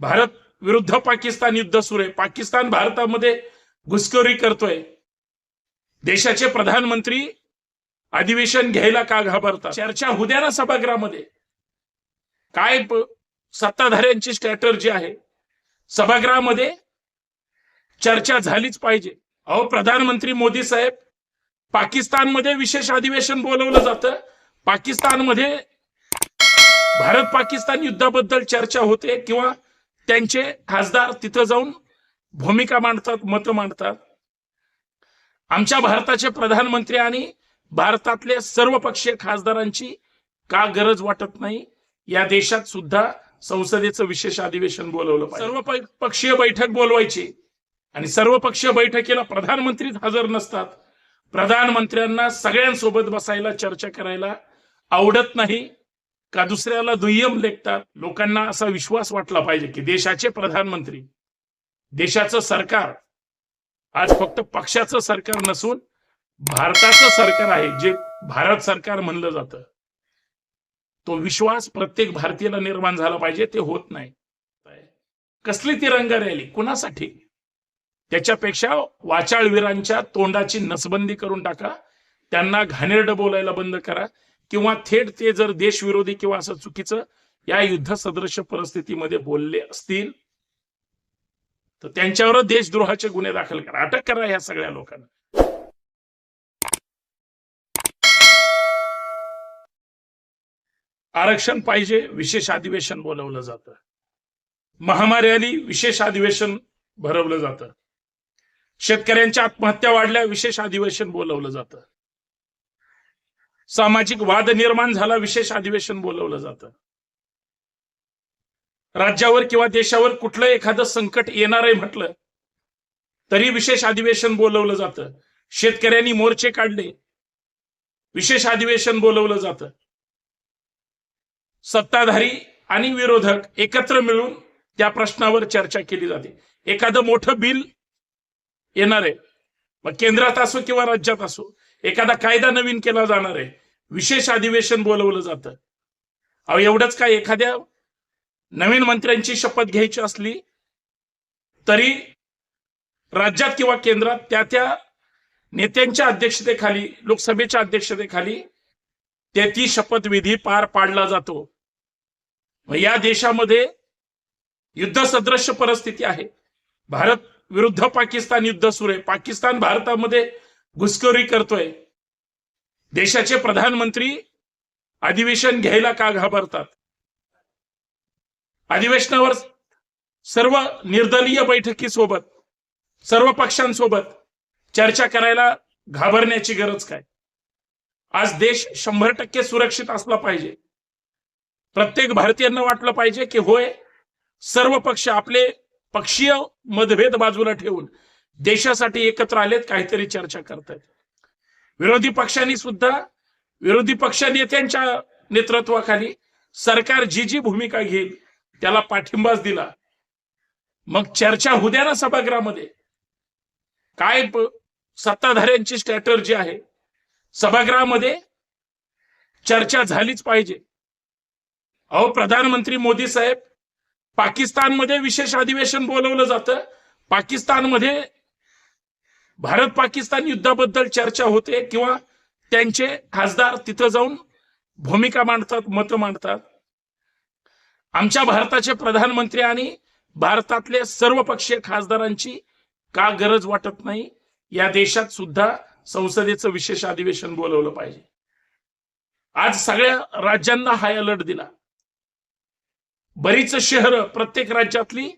भारत विरुद्ध पाकिस्तान युद्ध सुरू आहे. पाकिस्तान भारतामध्ये घुसखोरी करतोय. देशाचे प्रधानमंत्री अधिवेशन घ्यायला का घाबरतात? चर्चा होऊ ना सभागृहामध्ये. काय सत्ताधाऱ्यांची स्ट्रॅटर्जी आहे? सभागृहामध्ये चर्चा झालीच पाहिजे. अहो प्रधानमंत्री मोदी साहेब पाकिस्तानमध्ये विशेष अधिवेशन बोलवलं जातं. पाकिस्तानमध्ये भारत पाकिस्तान युद्धाबद्दल चर्चा होते किंवा त्यांचे खासदार तिथं जाऊन भूमिका मांडतात मतं मांडतात. आमच्या भारताचे प्रधानमंत्री आणि भारतातल्या सर्व पक्षीय खासदारांची का गरज वाटत नाही या देशात सुद्धा संसदेचं विशेष अधिवेशन बोलवलं पाहिजे. सर्व पक्षीय बैठक बोलवायची. आणि सर्व पक्षीय बैठकीला प्रधानमंत्रीच हजर नसतात. प्रधानमंत्र्यांना सगळ्यांसोबत बसायला चर्चा करायला आवडत नाही. का दुसऱ्याला दुय्यम लेखतात? लोकांना असा विश्वास वाटला पाहिजे की देशाचे प्रधानमंत्री देशाचं सरकार आज फक्त पक्षाचं सरकार नसून भारताचं सरकार आहे जे भारत सरकार म्हणलं जातं. तो विश्वास प्रत्येक भारतीयाला निर्माण झाला पाहिजे ते होत नाही. कसली तिरंगा रॅली? कुणासाठी? त्याच्यापेक्षा वाचाळवीरांच्या तोंडाची नसबंदी करून टाका त्यांना घाणेरडं बोलायला बंद करा किंवा थेट ते जर देशविरोधी किंवा असं चुकीचं या युद्ध सदृश परिस्थितीमध्ये बोलले असतील तर त्यांच्यावर देशद्रोहाचे गुन्हे दाखल करा. अटक करा ह्या सगळ्या लोकांना. आरक्षण पाहिजे विशेष अधिवेशन बोलवलं जातं. महामारी आली विशेष अधिवेशन भरवलं जातं. शेतकऱ्यांच्या आत्महत्या वाढल्या विशेष अधिवेशन बोलवलं जातं. सामाजिक वाद निर्माण झाला विशेष अधिवेशन बोलवलं जातं. राज्यावर किंवा देशावर कुठलं एखादं संकट येणार आहे म्हटलं तरी विशेष अधिवेशन बोलवलं जातं. शेतकऱ्यांनी मोर्चे काढले विशेष अधिवेशन बोलवलं जातं. सत्ताधारी आणि विरोधक एकत्र मिळून त्या प्रश्नावर चर्चा केली जाते. एखादं मोठं बिल येणार आहे. मग केंद्रात असो किंवा राज्यात असो एखादा कायदा नवीन केला जाणार आहे. विशेष अधिवेशन बोलवलं जातं. अहो एवढंच काय एखाद्या नवीन मंत्र्यांची शपथ घ्यायची असली तरी राज्यात किंवा केंद्रात त्या त्या नेत्यांच्या अध्यक्षतेखाली लोकसभेच्या अध्यक्षतेखाली त्या ती शपथविधी पार पाडला जातो. या देशामध्ये युद्ध सदृश्य परिस्थिती आहे. भारत विरुद्ध पाकिस्तान युद्ध सुरू आहे. पाकिस्तान भारतामध्ये घुसखोरी करतोय. देशाचे प्रधानमंत्री अधिवेशन घ्यायला का घाबरतात? अधिवेशनावर सर्व निर्दलीय बैठकीसोबत सर्व पक्षांसोबत चर्चा करायला घाबरण्याची गरज काय? आज देश शंभर टक्के सुरक्षित असला पाहिजे. प्रत्येक भारतीयांना वाटलं पाहिजे की होय सर्व पक्ष आपले पक्षीय मतभेद बाजूला ठेवून देशासाठी एकत्र आलेत काहीतरी चर्चा करतायत. विरोधी पक्षांनी सुद्धा विरोधी पक्ष नेत्यांच्या नेतृत्वाखाली सरकार जी जी भूमिका घेईल त्याला पाठिंबाच दिला. मग चर्चा होऊ द्या ना सभागृहामध्ये. काय सत्ताधाऱ्यांची स्ट्रॅटर्जी आहे. सभागृहामध्ये चर्चा झालीच पाहिजे. अहो प्रधानमंत्री मोदी साहेब पाकिस्तानमध्ये विशेष अधिवेशन बोलवलं जातं. पाकिस्तानमध्ये भारत पाकिस्तान युद्धाबद्दल चर्चा होते किंवा त्यांचे खासदार तिथं जाऊन भूमिका मांडतात मतं मांडतात. आमच्या भारताचे प्रधानमंत्री आणि भारतातले सर्व पक्षीय खासदारांची का गरज वाटत नाही या देशात सुद्धा संसदेचं विशेष अधिवेशन बोलवलं पाहिजे. आज सगळ्या राज्यांना हाय अलर्ट दिला. बरीच शहरं प्रत्येक राज्यातली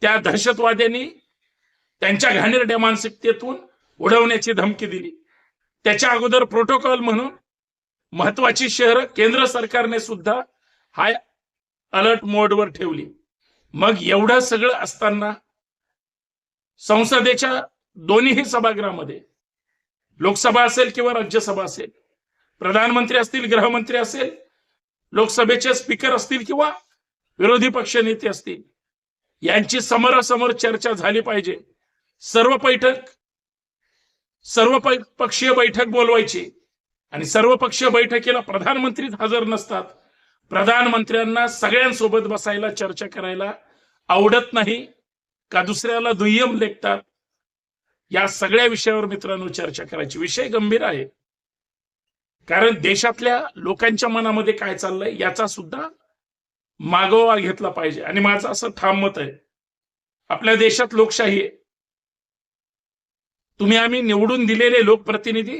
त्या दहशतवाद्यांनी त्यांच्या घाणेरड्या मानसिकतेतून उडवण्याची धमकी दिली. त्याच्या अगोदर प्रोटोकॉल म्हणून महत्वाची शहरं केंद्र सरकारने सुद्धा हाय अलर्ट मोडवर ठेवली. मग एवढं सगळं असताना संसदेच्या दोन्हीही सभागृहामध्ये लोकसभा असेल किंवा राज्यसभा असेल प्रधानमंत्री असतील गृहमंत्री असेल लोकसभेचे स्पीकर असतील किंवा विरोधी पक्ष नेते असतील यांची समोरासमोर चर्चा झाली पाहिजे. सर्व बैठक सर्व पक्षीय बैठक बोलवायची. आणि सर्व पक्षीय बैठकीला प्रधानमंत्रीच हजर नसतात. प्रधानमंत्र्यांना सगळ्यांसोबत बसायला चर्चा करायला आवडत नाही. का दुसऱ्याला दुय्यम लेखतात? या सगळ्या विषयावर मित्रांनो चर्चा करायची. विषय गंभीर आहे. कारण देशातल्या लोकांच्या मनामध्ये काय चाललंय याचा सुद्धा मागोवा घेतला पाहिजे. आणि माझं असं ठाम मत आहे. आपल्या देशात लोकशाही आहे. तुम्ही आम्ही निवडून दिलेले लोकप्रतिनिधी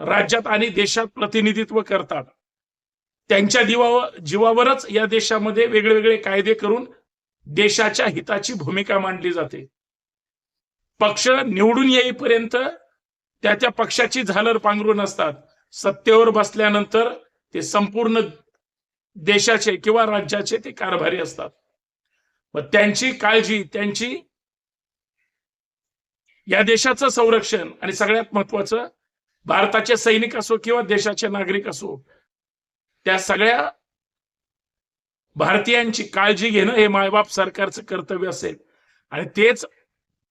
राज्यात आणि देशात प्रतिनिधित्व करतात. त्यांच्या दिवावर जीवावरच या देशामध्ये वेगवेगळे कायदे करून देशाच्या हिताची भूमिका मांडली जाते. पक्ष निवडून येईपर्यंत त्या त्या पक्षाची झालर पांघरून असतात. सत्तेवर बसल्यानंतर ते संपूर्ण देशाचे किंवा राज्याचे ते कारभारी असतात. व त्यांची काळजी त्यांची या देशाचं संरक्षण आणि सगळ्यात महत्वाचं भारताचे सैनिक असो किंवा देशाचे नागरिक असो त्या सगळ्या भारतीयांची काळजी घेणं हे मायबाप सरकारचं कर्तव्य असेल. आणि तेच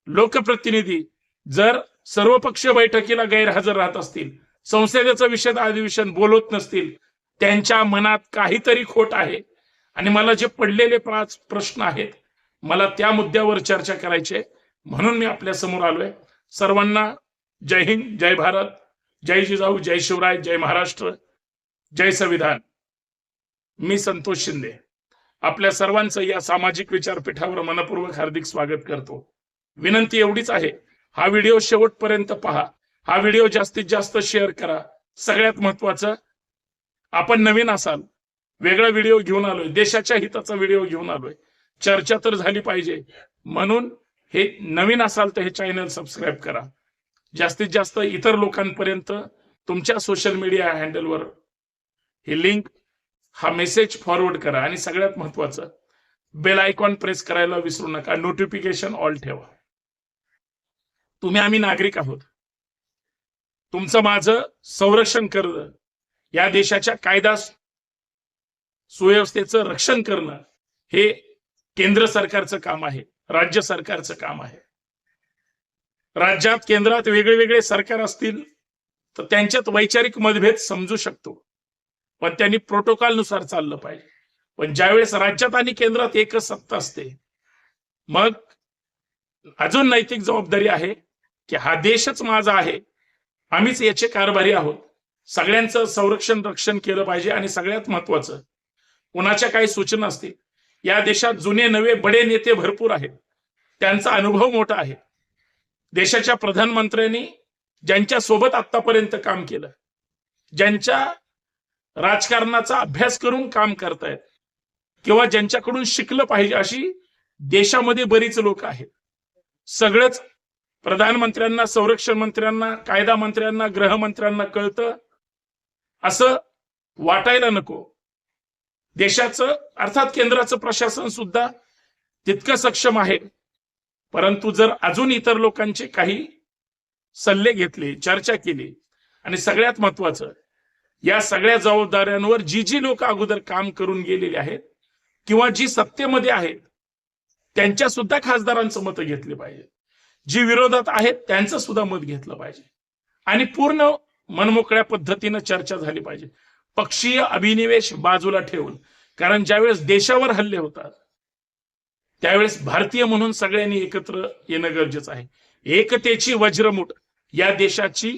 लोकप्रतिनिधी जर सर्वपक्षीय बैठकीला गैरहजर राहत असतील संसदेचं विषय अधिवेशन बोलत नसतील त्यांच्या मनात काहीतरी खोट आहे. आणि मला जे पडलेले पाच प्रश्न आहेत मला त्या मुद्द्यावर चर्चा करायची आहे. म्हणून मी आपल्यासमोर आलोय. सर्वांना जय हिंद जय भारत जय जिजाऊ जय शिवराय जय महाराष्ट्र जय संविधान. मी संतोष शिंदे. आपल्या सर्वांचं या सामाजिक विचारपीठावर मनपूर्वक हार्दिक स्वागत करतो. विनंती एवढीच आहे हा व्हिडिओ शेवटपर्यंत पहा. हा व्हिडिओ जास्तीत जास्त शेअर करा. सगळ्यात महत्वाचं आपण नवीन असाल वेगळा व्हिडिओ घेऊन आलोय देशाच्या हिताचा व्हिडिओ घेऊन आलोय. चर्चा तर झाली पाहिजे. म्हणून हे नवीन असाल तर हे चॅनल सबस्क्राईब करा. जास्तीत जास्त इतर लोकांपर्यंत तुमच्या सोशल मीडिया हँडलवर ही लिंक हा मेसेज फॉरवर्ड करा. आणि सगळ्यात महत्वाचं बेल आयकॉन प्रेस करायला विसरू नका. नोटिफिकेशन ऑल ठेवा. तुम्ही आम्ही नागरिक आहोत. तुमचं माझं संरक्षण करणं या देशाच्या कायदा सुव्यवस्थेचं रक्षण करणं हे केंद्र सरकारचं काम आहे. राज्य सरकारचं काम आहे. राज्यात केंद्रात वेगळे वेगळे सरकार असतील तर त्यांच्यात वैचारिक मतभेद समजू शकतो. पण त्यांनी प्रोटोकॉलनुसार चाललं पाहिजे. पण ज्यावेळेस राज्यात आणि केंद्रात एकच सत्ता असते मग अजून नैतिक जबाबदारी आहे की हा देशच माझा आहे. आम्हीच याचे कारभारी आहोत. सगळ्यांचं संरक्षण रक्षण केलं पाहिजे आणि सगळ्यात महत्वाचं कुणाच्या काही सूचना असतील या देशात जुने नवे बडे नेते भरपूर आहेत. त्यांचा अनुभव मोठा आहे. देशाच्या प्रधानमंत्र्यांनी ज्यांच्या सोबत आतापर्यंत काम केलं ज्यांच्या राजकारणाचा अभ्यास करून काम करतायत किंवा ज्यांच्याकडून शिकलं पाहिजे अशी देशामध्ये बरीच लोक आहेत. सगळंच प्रधानमंत्र्यांना संरक्षण मंत्र्यांना कायदा मंत्र्यांना गृहमंत्र्यांना कळतं. असं वाटायला नको. देशाचं अर्थात केंद्राचं प्रशासन सुद्धा तितकं सक्षम आहे. परंतु जर अजून इतर लोकांचे काही सल्ले घेतले चर्चा केली आणि सगळ्यात महत्वाचं या सगळ्या जबाबदाऱ्यांवर जी जी लोक अगोदर काम करून गेलेली आहेत किंवा जी सत्तेमध्ये आहेत त्यांच्या सुद्धा खासदारांचं मत घेतले पाहिजे. जी विरोधात आहेत त्यांचं सुद्धा मत घेतलं पाहिजे. आणि पूर्ण मनमोकळ्या पद्धतीनं चर्चा झाली पाहिजे. पक्षीय अभिनिवेश बाजूला ठेवून. कारण ज्यावेळेस देशावर हल्ले होतात त्यावेळेस भारतीय म्हणून सगळ्यांनी एकत्र येणं गरजेचं आहे. एकतेची वज्रमुठ या देशाची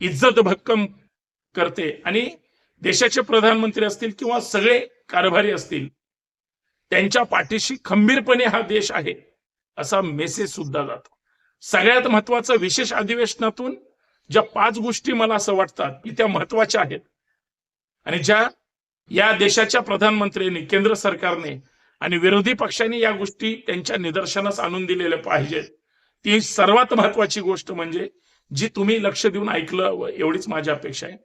इज्जत भक्कम करते आणि देशाचे प्रधानमंत्री असतील किंवा सगळे कारभारी असतील त्यांच्या पाठीशी खंबीरपणे हा देश आहे असा मेसेज सुद्धा जातो. सगळ्यात महत्वाचं विशेष अधिवेशनातून ज्या पाच गोष्टी मला असं वाटतात की त्या महत्त्वाच्या आहेत. आणि ज्या या देशाच्या प्रधानमंत्र्यांनी केंद्र सरकारने आणि विरोधी पक्षांनी या गोष्टी त्यांच्या निदर्शनास आणून दिलेल्या पाहिजेत. ती सर्वात महत्वाची गोष्ट म्हणजे जी तुम्ही लक्ष देऊन ऐकलं एवढीच माझी अपेक्षा आहे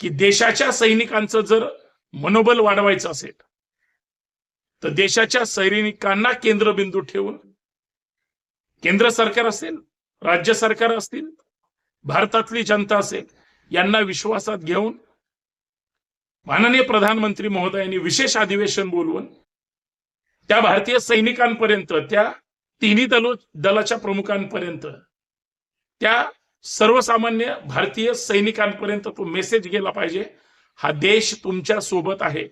की देशाच्या सैनिकांचं जर मनोबल वाढवायचं असेल तर देशाच्या सैनिकांना केंद्रबिंदू ठेवून केंद्र सरकार असेल राज्य सरकार असतील भारतातली जनता असेल यांना विश्वासात घेऊन माननीय प्रधानमंत्री महोदयांनी विशेष अधिवेशन बोलवून त्या भारतीय सैनिकांपर्यंत त्या तिन्ही दलो दलाच्या प्रमुखांपर्यंत त्या सर्वसामान्य भारतीय सैनिकांपर्यंत तो मेसेज गेला पाहिजे. हा देश तुमच्यासोबत आहे.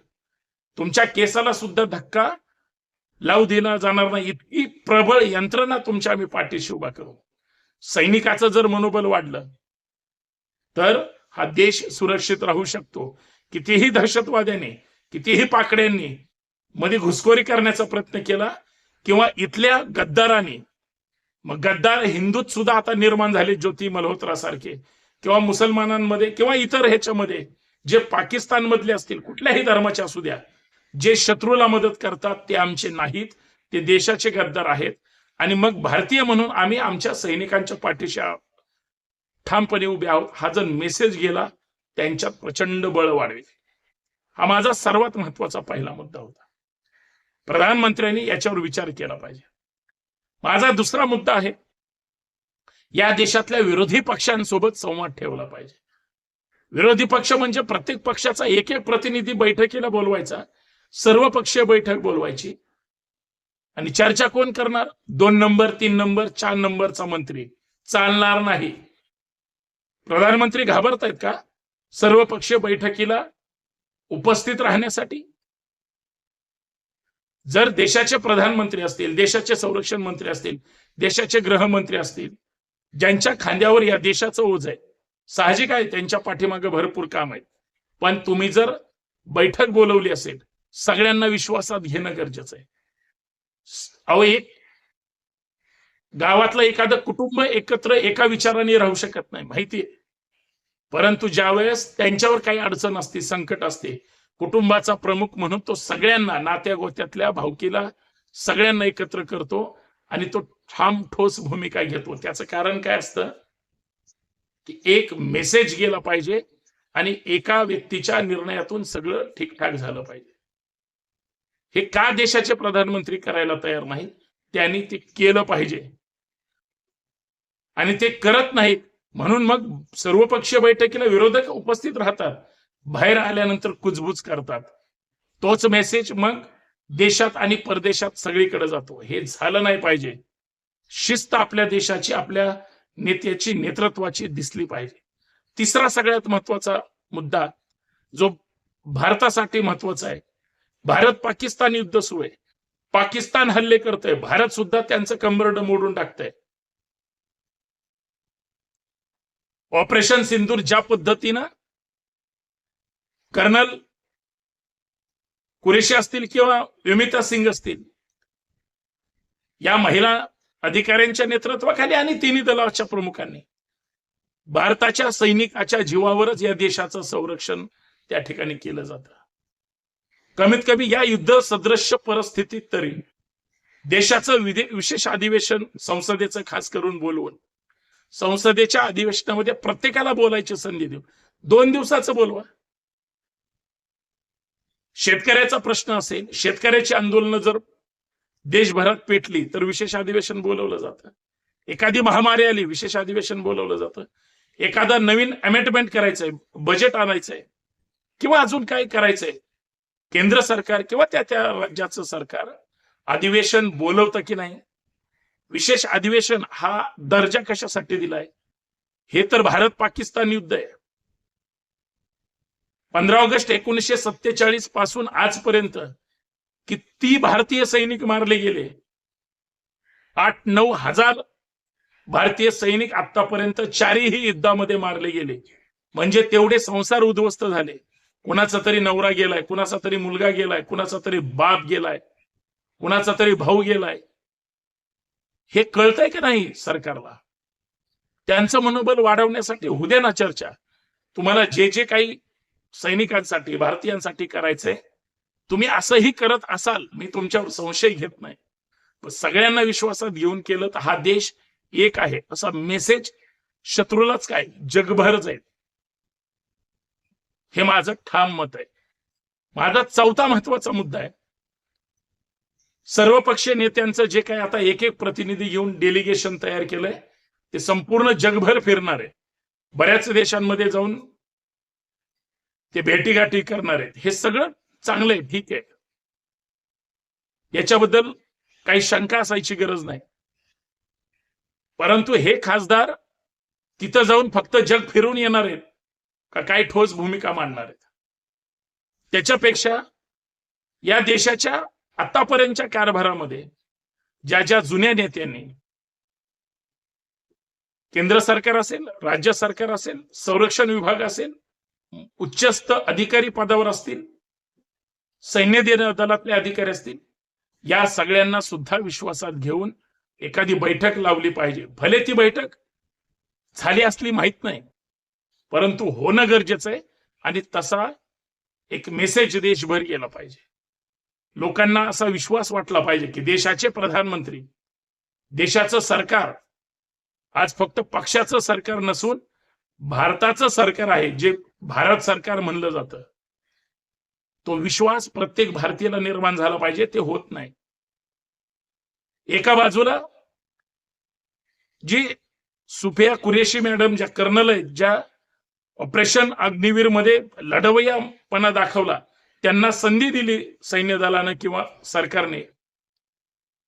तुमच्या केसाला सुद्धा धक्का लावू दिला जाणार नाही. इतकी प्रबळ यंत्रणा तुमच्या आम्ही पाठीशी उभा करू. सैनिकाचं जर मनोबल वाढलं तर हा देश सुरक्षित राहू शकतो. कितीही दहशतवाद्यांनी कितीही पाकड्यांनी मध्ये घुसखोरी करण्याचा प्रयत्न केला किंवा इथल्या गद्दारांनी मग गद्दार हिंदूत सुद्धा आता निर्माण झाले ज्योती मल्होत्रा सारखे किंवा मुसलमानांमध्ये किंवा इतर ह्याच्यामध्ये जे पाकिस्तान मधले असतील कुठल्याही धर्माचे असू द्या जे शत्रूला मदत करतात ते आमचे नाहीत ते देशाचे गद्दार आहेत. आणि मग भारतीय म्हणून आम्ही आमच्या सैनिकांच्या पाठीशी ठामपणे उभे आहोत. हा जर मेसेज गेला त्यांच्यात प्रचंड बळ वाढवेल हा माझा सर्वात महत्त्वाचा पहिला मुद्दा होता. प्रधानमंत्र्यांनी याच्यावर विचार केला पाहिजे. माझा दुसरा मुद्दा आहे या देशातल्या विरोधी पक्षांसोबत संवाद ठेवला पाहिजे. विरोधी पक्ष म्हणजे प्रत्येक पक्षाचा एक एक प्रतिनिधी बैठकीला बोलवायचा सर्व पक्षीय बैठक बोलवायची आणि चर्चा कोण करणार? दोन नंबर तीन नंबर चार नंबरचा मंत्री. चालणार नाही. प्रधानमंत्री घाबरतायत का? सर्व पक्षीय बैठकीला उपस्थित राहण्यासाठी? जर देशाचे प्रधानमंत्री असतील देशाचे संरक्षण मंत्री असतील देशाचे गृहमंत्री असतील ज्यांच्या खांद्यावर या देशाचं ओझ आहे साहजिक आहे त्यांच्या पाठीमागे भरपूर काम आहे पण तुम्ही जर बैठक बोलवली असेल सगळ्यांना विश्वासात घेणं गरजेचं आहे. अहो एक गावातलं एखादं कुटुंब एकत्र एका विचाराने राहू शकत नाही माहितीये? परंतु ज्यावेळेस त्यांच्यावर काही अडचण असते संकट असते कुटुंबाचा प्रमुख म्हणून तो सगळ्यांना नात्या गोत्यातल्या भावकीला सगळ्यांना एकत्र करतो आणि तो ठाम ठोस भूमिका घेतो. त्याचं कारण काय असतं? की एक मेसेज गेला पाहिजे आणि एका व्यक्तीच्या निर्णयातून सगळं ठीकठाक झालं पाहिजे. हे का देशाचे प्रधानमंत्री करायला तयार नाहीत? त्यांनी ते केलं पाहिजे. आणि ते करत नाहीत. म्हणून मग सर्वपक्षीय बैठकीला विरोधक उपस्थित राहतात. बाहेर आल्यानंतर कुजबूज करतात. तोच मेसेज मग देशात आणि परदेशात सगळीकडे जातो. हे झालं नाही पाहिजे. शिस्त आपल्या देशाची आपल्या नेत्याची नेतृत्वाची दिसली पाहिजे. तिसरा सगळ्यात महत्त्वाचा मुद्दा जो भारतासाठी महत्त्वाचा आहे भारत पाकिस्तान युद्ध सुरू आहे. पाकिस्तान हल्ले करतोय. भारत सुद्धा त्यांचं कंबरड मोडून टाकतंय. ऑपरेशन सिंदूर ज्या पद्धतीनं कर्नल कुरेशी असतील किंवा विमिता सिंग असतील या महिला अधिकाऱ्यांच्या नेतृत्वाखाली आणि तिन्ही दलाच्या प्रमुखांनी भारताच्या सैनिकाच्या जीवावरच या देशाचं संरक्षण त्या ठिकाणी केलं जातं. कमीत कमी या युद्ध सदृश्य परिस्थितीत तरी. देशाचं विधे- विशेष अधिवेशन संसदेचं खास करून बोलवून संसदेच्या अधिवेशनामध्ये प्रत्येकाला बोलायची संधी देऊ दोन दिवसाचं बोलवा. शेतकऱ्याचा प्रश्न असेल शेतकऱ्याची आंदोलनं जर देशभरात पेटली तर विशेष अधिवेशन बोलवलं जातं. एखादी महामारी आली विशेष अधिवेशन बोलवलं जातं. एखादा नवीन अमेंडमेंट करायचंय बजेट आणायचंय किंवा अजून काय करायचंय केंद्र सरकार किंवा त्या त्या राज्याचं सरकार अधिवेशन बोलवतं की नाही? विशेष अधिवेशन हा दर्जा कशासाठी दिलाय? हे तर भारत पाकिस्तान युद्ध आहे. पंधरा ऑगस्ट एकोणीसशे सत्तेचाळीसपासून आजपर्यंत किती भारतीय सैनिक मारले गेले? आठ नऊ हजार भारतीय सैनिक आतापर्यंत चारही युद्धामध्ये मारले गेले. म्हणजे तेवढे संसार उद्ध्वस्त झाले. कुणाचा तरी नवरा गेलाय कुणाचा तरी मुलगा गेलाय कुणाचा तरी बाप गेलाय कुणाचा तरी भाऊ गेलाय. हे कळतंय का नाही सरकारला? त्यांचं मनोबल वाढवण्यासाठी उद्या ना चर्चा. तुम्हाला जे जे काही सैनिकांसाठी भारतीयांसाठी करायचंय तुम्ही असंही करत असाल मी तुमच्यावर संशय घेत नाही. पण सगळ्यांना विश्वासात घेऊन केलं तर हा देश एक आहे. असा मेसेज शत्रूलाच काय? जगभर जाईल हे माझं ठाम मत आहे. माझा चौथा महत्त्वाचा मुद्दा आहे. सर्वपक्षीय नेत्यांचं जे काही आता एक एक प्रतिनिधी घेऊन डेलिगेशन तयार केलंय ते संपूर्ण जगभर फिरणार आहे. बऱ्याच देशांमध्ये जाऊन ते भेटीगाठी करणार आहेत. हे सगळं चांगलं आहे ठीक आहे. याच्याबद्दल काही शंका असायची गरज नाही. परंतु हे खासदार तिथं जाऊन फक्त जग फिरून येणार आहेत. का काय ठोस भूमिका मांडणार आहेत? त्याच्यापेक्षा या देशाच्या आतापर्यंतच्या कारभारामध्ये ज्या ज्या जुन्या नेत्यांनी केंद्र सरकार असेल राज्य सरकार असेल संरक्षण विभाग असेल उच्चस्त अधिकारी पदावर असतील सैन्य दलातले अधिकारी असतील या सगळ्यांना सुद्धा विश्वासात घेऊन एखादी बैठक लावली पाहिजे. भले ती बैठक झाली असली माहीत नाही परंतु होणं गरजेचं आहे आणि तसा एक मेसेज देशभर गेला पाहिजे. लोकांना असा विश्वास वाटला पाहिजे की देशाचे प्रधानमंत्री देशाचं सरकार आज फक्त पक्षाचं सरकार नसून भारताचं सरकार आहे जे भारत सरकार म्हणलं जातं तो विश्वास प्रत्येक भारतीयाला निर्माण झाला पाहिजे ते होत नाही. एका बाजूला जी सुफिया कुरेशी मॅडम ज्या कर्नल आहेत ज्या ऑपरेशन अग्निवीरमध्ये लढवय्यापणा दाखवला. त्यांना संधी दिली सैन्य दलानं किंवा सरकारने.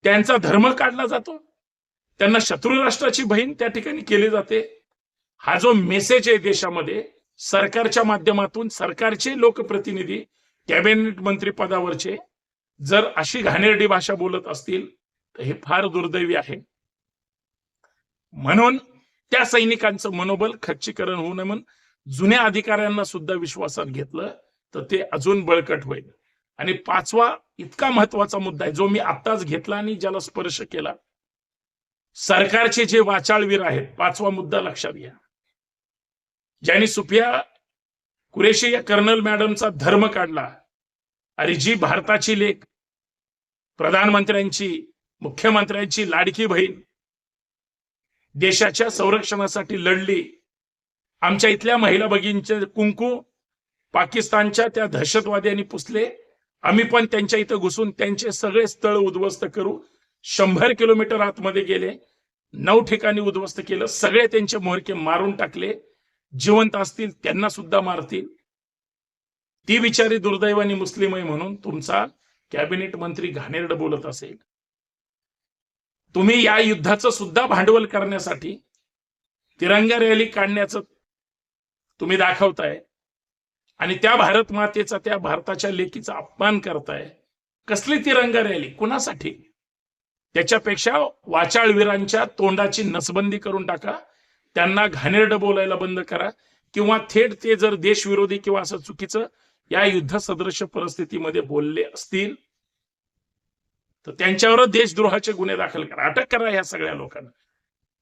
त्यांचा धर्म काढला जातो. त्यांना शत्रू राष्ट्राची बहीण त्या ठिकाणी केली जाते. हा जो मेसेज आहे देशामध्ये सरकारच्या माध्यमातून सरकारचे लोकप्रतिनिधी कॅबिनेट मंत्री पदावरचे जर अशी घाणेरडी भाषा बोलत असतील तर हे फार दुर्दैवी आहे. म्हणून त्या सैनिकांचं मनोबल खच्चीकरण होऊ नये म्हणून जुन्या अधिकाऱ्यांना सुद्धा विश्वासात घेतलं तर ते अजून बळकट होईल. आणि पाचवा इतका महत्त्वाचा मुद्दा आहे जो मी आत्ताच घेतला आणि ज्याला स्पर्श केला. सरकारचे जे वाचाळवीर आहेत पाचवा मुद्दा लक्षात घ्या. ज्यांनी सुफिया कुरेशी या कर्नल मॅडमचा धर्म काढला अरे जी भारताची लेख प्रधानमंत्र्यांची मुख्यमंत्र्यांची लाडकी बहीण देशाच्या संरक्षणासाठी लढली आमच्या इथल्या महिला भगिनीचे कुंकू पाकिस्तानच्या त्या दहशतवाद्यांनी पुसले. आम्ही पण त्यांच्या इथं घुसून त्यांचे सगळे स्थळ उद्ध्वस्त करू. शंभर किलोमीटर आतमध्ये गेले. नऊ ठिकाणी उद्ध्वस्त केलं. सगळे त्यांचे मोहरके मारून टाकले. जिवंत असतील त्यांना सुद्धा मारतील. ती बिचारी दुर्दैवानी मुस्लिम आहे म्हणून तुमचा कॅबिनेट मंत्री घाणेरड बोलत असेल. तुम्ही या युद्धाचं सुद्धा भांडवल करण्यासाठी तिरंगा रॅली काढण्याचं तुम्ही दाखवताय. आणि त्या भारत मातेचा त्या भारताच्या लेकीचा अपमान करताय. कसली तिरंगा रॅली? कुणासाठी? त्याच्यापेक्षा वाचाळवीरांच्या तोंडाची नसबंदी करून टाका. त्यांना घाणेरडं बोलायला बंद करा. किंवा थेट ते जर देशविरोधी किंवा असं चुकीचं या युद्ध सदृश परिस्थितीमध्ये बोलले असतील तर त्यांच्यावर देशद्रोहाचे गुन्हे दाखल करा. अटक करा या सगळ्या लोकांना.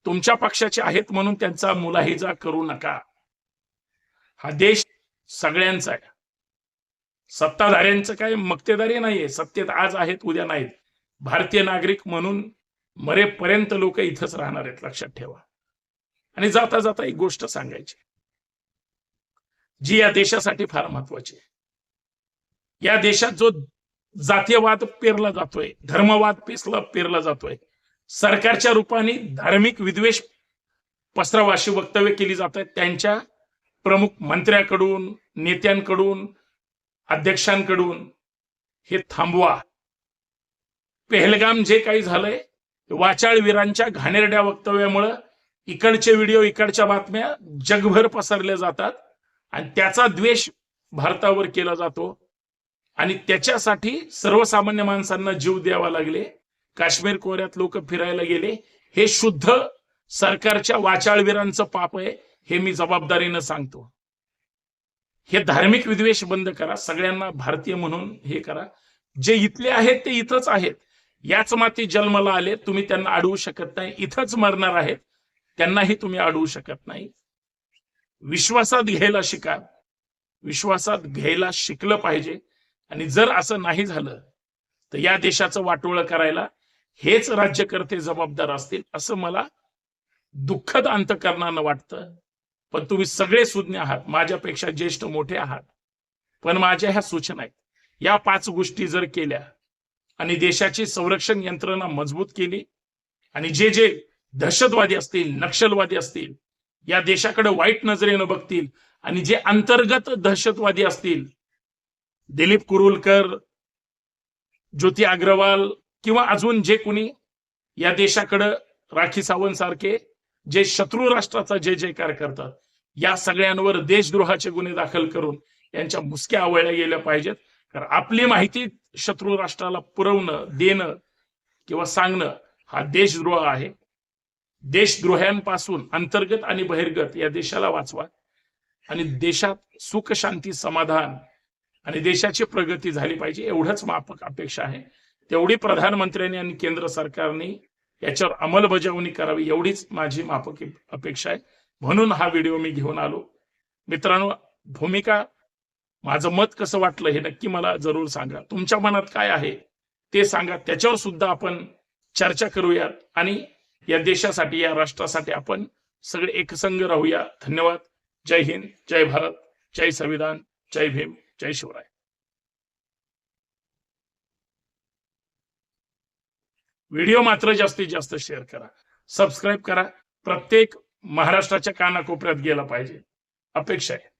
तुमच्या पक्षाचे आहेत म्हणून त्यांचा मुलाहिजा करू नका. हा देश सगळ्यांचा आहे. सत्ताधाऱ्यांचं काय मक्तेदारी नाहीये. सत्तेत आज आहेत उद्या नाहीत. भारतीय नागरिक म्हणून मरेपर्यंत लोक इथंच राहणार आहेत लक्षात ठेवा. आणि जाता जाता एक गोष्ट सांगायची. जी या देशासाठी फार महत्वाची आहे. या देशात जो जातीयवाद पेरला जातोय धर्मवाद पेसला पेरला जातोय सरकारच्या रूपाने धार्मिक विद्वेष पसरावाशी वक्तव्य केली जात आहेत त्यांच्या प्रमुख मंत्र्याकडून नेत्यांकडून अध्यक्षांकडून हे थांबवा. पेहलगाम जे काही झालंय वाचाळवीरांच्या घाणेरड्या वक्तव्यामुळं इकडचे व्हिडिओ इकडच्या बातम्या जगभर पसरल्या जातात आणि त्याचा द्वेष भारतावर केला जातो आणि त्याच्यासाठी सर्वसामान्य माणसांना जीव द्यावा लागले. काश्मीर खोऱ्यात लोक फिरायला गेले. हे शुद्ध सरकारच्या वाचाळवीरांचं पाप आहे. हे मी जबाबदारीनं सांगतो. हे धार्मिक विद्वेष बंद करा. सगळ्यांना भारतीय म्हणून हे करा. जे इथले आहेत ते इथंच आहेत. याच माती जन्माला आले तुम्ही त्यांना अडवू शकत नाही. इथंच मरणार आहेत. त्यांनाही तुम्ही अडवू शकत नाही. विश्वासात घ्यायला शिका. विश्वासात घ्यायला शिकलं पाहिजे. आणि जर असं नाही झालं तर या देशाचं वाटोळं करायला हेच राज्यकर्ते जबाबदार असतील असं मला दुःखद अंतकरणानं वाटतं. पण तुम्ही सगळे सुज्ञ आहात. माझ्यापेक्षा ज्येष्ठ मोठे आहात. पण माझ्या ह्या सूचना आहेत. या पाच गोष्टी जर केल्या आणि देशाची संरक्षण यंत्रणा मजबूत केली आणि जे जे दहशतवादी असतील नक्षलवादी असतील या देशाकडे वाईट नजरेनं बघतील आणि जे अंतर्गत दहशतवादी असतील दिलीप कुरुलकर ज्योती अग्रवाल किंवा अजून जे कुणी या देशाकडं राखी सावंत सारखे जे शत्रू राष्ट्राचा जय जयकार करतात या सगळ्यांवर देशद्रोहाचे गुन्हे दाखल करून यांच्या मुसक्या आवळल्या गेल्या पाहिजेत. कारण आपली माहिती शत्रू राष्ट्राला पुरवणं देणं किंवा सांगणं हा देशद्रोह आहे. देशद्रोह्यांपासून अंतर्गत आणि बहिर्गत या देशाला वाचवा. आणि देशात सुख शांती समाधान आणि देशाची प्रगती झाली पाहिजे एवढंच माफक अपेक्षा आहे. तेवढी प्रधानमंत्र्यांनी आणि केंद्र सरकारने याच्यावर अंमलबजावणी करावी एवढीच माझी माफक अपेक्षा आहे. म्हणून हा व्हिडिओ मी घेऊन आलो. मित्रांनो भूमिका माझं मत कसं वाटलं हे नक्की मला जरूर सांगा. तुमच्या मनात काय आहे ते सांगा. त्याच्यावर सुद्धा आपण चर्चा करूयात आणि या देशासाठी या राष्ट्रासाठी आपण सगळे एकसंग राहूया. धन्यवाद. जय हिंद. जय भारत. जय संविधान. जय भीम. जय शिवराय. व्हिडिओ मात्र जास्तीत जास्त शेअर करा. सबस्क्राईब करा. प्रत्येक महाराष्ट्राच्या कानाकोपऱ्यात गेला पाहिजे. अपेक्षा आहे.